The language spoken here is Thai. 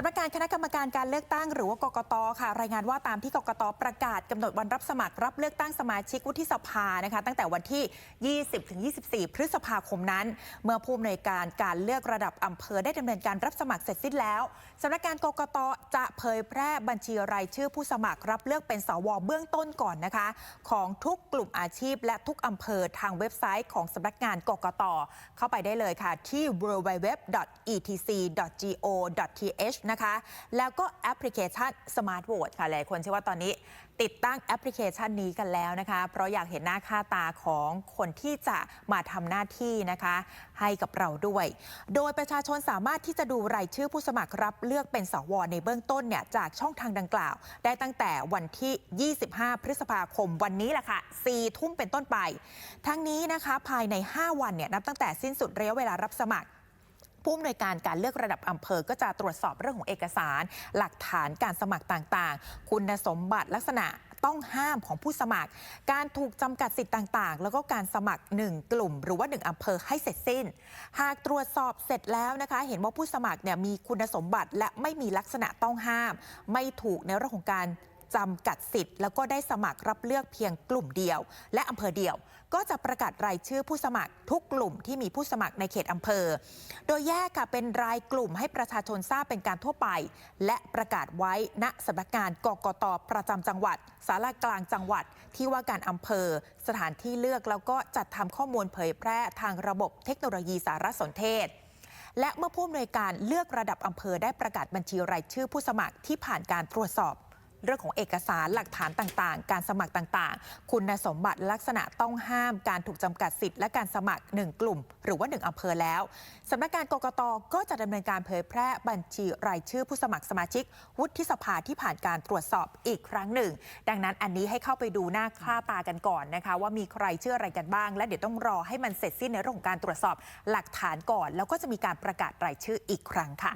สำนักงานคณะกรรมการการเลือกตั้งหรือว่ากกตค่ะ รายงานว่าตามที่กกตประกาศกำหนดวันรับสมัครรับเลือกตั้งสมาชิกวุฒิสภานะคะ ตั้งแต่วันที่ 20-24 พฤษภาคมนั้น เมื่อผู้อำนวยการการเลือกระดับอำเภอได้ดำเนินการรับสมัครเสร็จสิ้นแล้วสำนักงานกกตจะเผยแพร่บัญชีรายชื่อผู้สมัครรับเลือกเป็นสวเบื้องต้นก่อนนะคะ ของทุกกลุ่มอาชีพ และทุกอำเภอทางเว็บไซต์ของสำนักงานกกตเข้าไปได้เลยค่ะที่ www.etc.go.th นะคะ แล้วก็แอปพลิเคชัน Smart Vote ค่ะ หลายคนเชื่อว่าตอนนี้ ติดตั้งแอปพลิเคชันนี้กันแล้วนะคะ เพราะอยากเห็นหน้าค่าตาของคนที่จะมาทำหน้าที่นะคะ ให้กับเราด้วย โดยประชาชนสามารถที่จะดูรายชื่อผู้สมัครรับเลือกเป็นสวในเบื้องต้นเนี่ยจากช่องทางดังกล่าว ได้ตั้งแต่วันที่ 25 พฤษภาคมวันนี้แหละค่ะ4ทุ่มเป็นต้นไป ทั้งนี้นะคะภายใน 5 วันเนี่ยนับตั้งแต่สิ้นสุดระยะเวลารับสมัคร ผู้อำนวยการการเลือกระดับอำเภอ ก็จะตรวจสอบเรื่องของเอกสาร หลักฐานการสมัครต่างๆ คุณสมบัติลักษณะต้องห้ามของผู้สมัคร การถูกจำกัดสิทธิ์ต่างๆ แล้วก็การสมัคร 1 กลุ่ม หรือว่า 1อำเภอให้เสร็จสิ้น หากตรวจสอบเสร็จแล้วนะคะ เห็นว่าผู้สมัครเนี่ยมีคุณสมบัติและไม่มีลักษณะต้องห้าม ไม่ถูกในเรื่องของการ จำกัดสิทธิ์แล้วก็ได้สมัครรับเลือกเพียงกลุ่มเดียว และอำเภอเดียว ก็จะประกาศรายชื่อผู้สมัครทุกกลุ่มที่มีผู้สมัครในเขตอำเภอ โดยแยกค่ะเป็นรายกลุ่มให้ประชาชนทราบเป็นการทั่วไป และประกาศไว้ณสำนักงานกกตประจำจังหวัดสารากลางจังหวัด ที่ว่าการอำเภอ สถานที่เลือกแล้วก็จัดทำข้อมูลเผยแพร่ทางระบบเทคโนโลยีสารสนเทศและเมื่อผู้อำนวยการเลือกระดับอำเภอได้ประกาศบัญชีรายชื่อผู้สมัครที่ผ่านการตรวจสอบ เรื่องของเอกสารหลักฐานต่างๆ การสมัครต่างๆ คุณสมบัติลักษณะต้องห้าม การถูกจำกัดสิทธิ์และการสมัคร 1 กลุ่ม หรือว่า 1อำเภอแล้วสำนักงานกกตก็จะดำเนินการเผยแพร่บัญชีรายชื่อผู้สมัครสมาชิก วุฒิสภาที่ผ่านการตรวจสอบอีกครั้งหนึ่ง ดังนั้นอันนี้ให้เข้าไปดูหน้าค่าตากันก่อนนะคะ ว่ามีใครเชื่ออะไรกันบ้าง และเดี๋ยวต้องรอให้มันเสร็จสิ้นในเรื่องของการตรวจสอบหลักฐานก่อน แล้วก็จะมีการประกาศรายชื่ออีกครั้งค่ะ